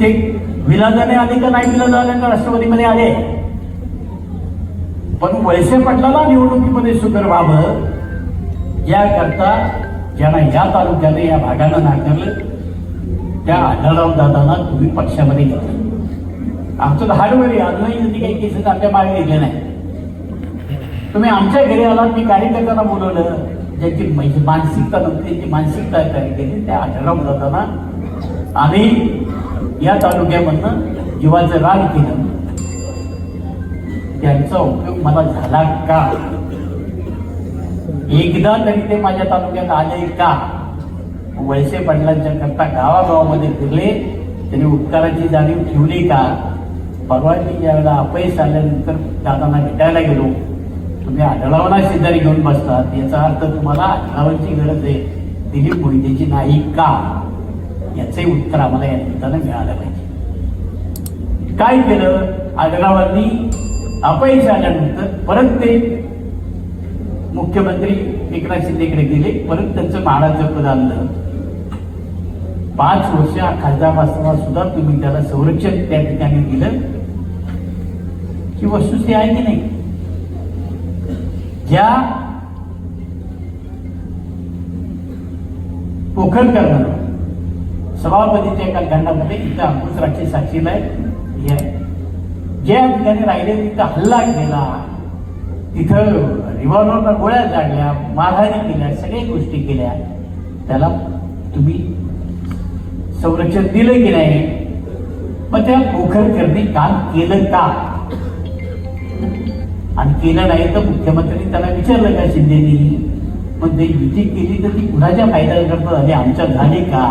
ते विलाजाने आले का नाही? विलाज आले का राष्ट्रवादीमध्ये आले. पण वळसे पटलाला निवडणुकीमध्ये सुकर व्हावं याकरता ज्यांना या तालुक्याने या भागानं नाकारलं त्या आढळराव दादांना तुम्ही पक्षामध्ये घेतलं. आमचं हार्डवेअर अजूनही त्यांनी काही केसेस आमच्या मागे घेतले नाही. तुम्ही आमच्या घरी आलात मी कार्यकर्त्यांना बोलवलं. ज्याची म्हणजे मानसिकता नव्हती त्याची मानसिकता केली त्या आढळराव दादांना आम्ही या तालुक्यामधनं जीवाचं राग केलं. त्यांचा उपयोग मला झाला का? एकदा तरी ते माझ्या तालुक्यात आले का? वळसे पाटलांच्या करता गावागावामध्ये फिरले त्यांनी उपकाराची जाणीव ठेवली का? परवा मी ज्यावेळेला अपयश आल्यानंतर दादांना भेटायला गेलो. तुम्ही आढळावना शेजारी घेऊन बसतात. याचा अर्थ तुम्हाला आढळावांची गरज आहे. दिलीप मोहितेची नाही का? याचे उत्तर आम्हाला या निमित्तानं मिळालं पाहिजे. काय केलं? आढळावांनी अपयश आल्यानंतर परत ते मुख्यमंत्री एकनाथ शिंदेकडे गेले. परत त्यांचं महाराज पद आणलं पाच वर्ष हा खासदार असताना सुद्धा तुम्ही त्याला संरक्षण त्या ठिकाणी दिलं. ही वस्तुस्थिती आहे की नाही? ज्या पोखरकरनं सभापतीच्या एका खंडामध्ये इथं अंकुश राक्षी साक्षीला हे ज्या ठिकाणी राहिले तिथं हल्ला केला. तिथं रिव्हॉल्वरला गोळ्या जाडल्या मारहाणी केल्या सगळ्या गोष्टी केल्या. त्याला तुम्ही संरक्षण दिलं की नाही? मग त्या पोखरकरने काम केलं का? आणि केलं नाही तर मुख्यमंत्र्यांनी त्याला विचारलं का शिंदेनी? पण ते युती केली तर ती कुणाच्या फायद्याकरता झाली आमच्या झाली का?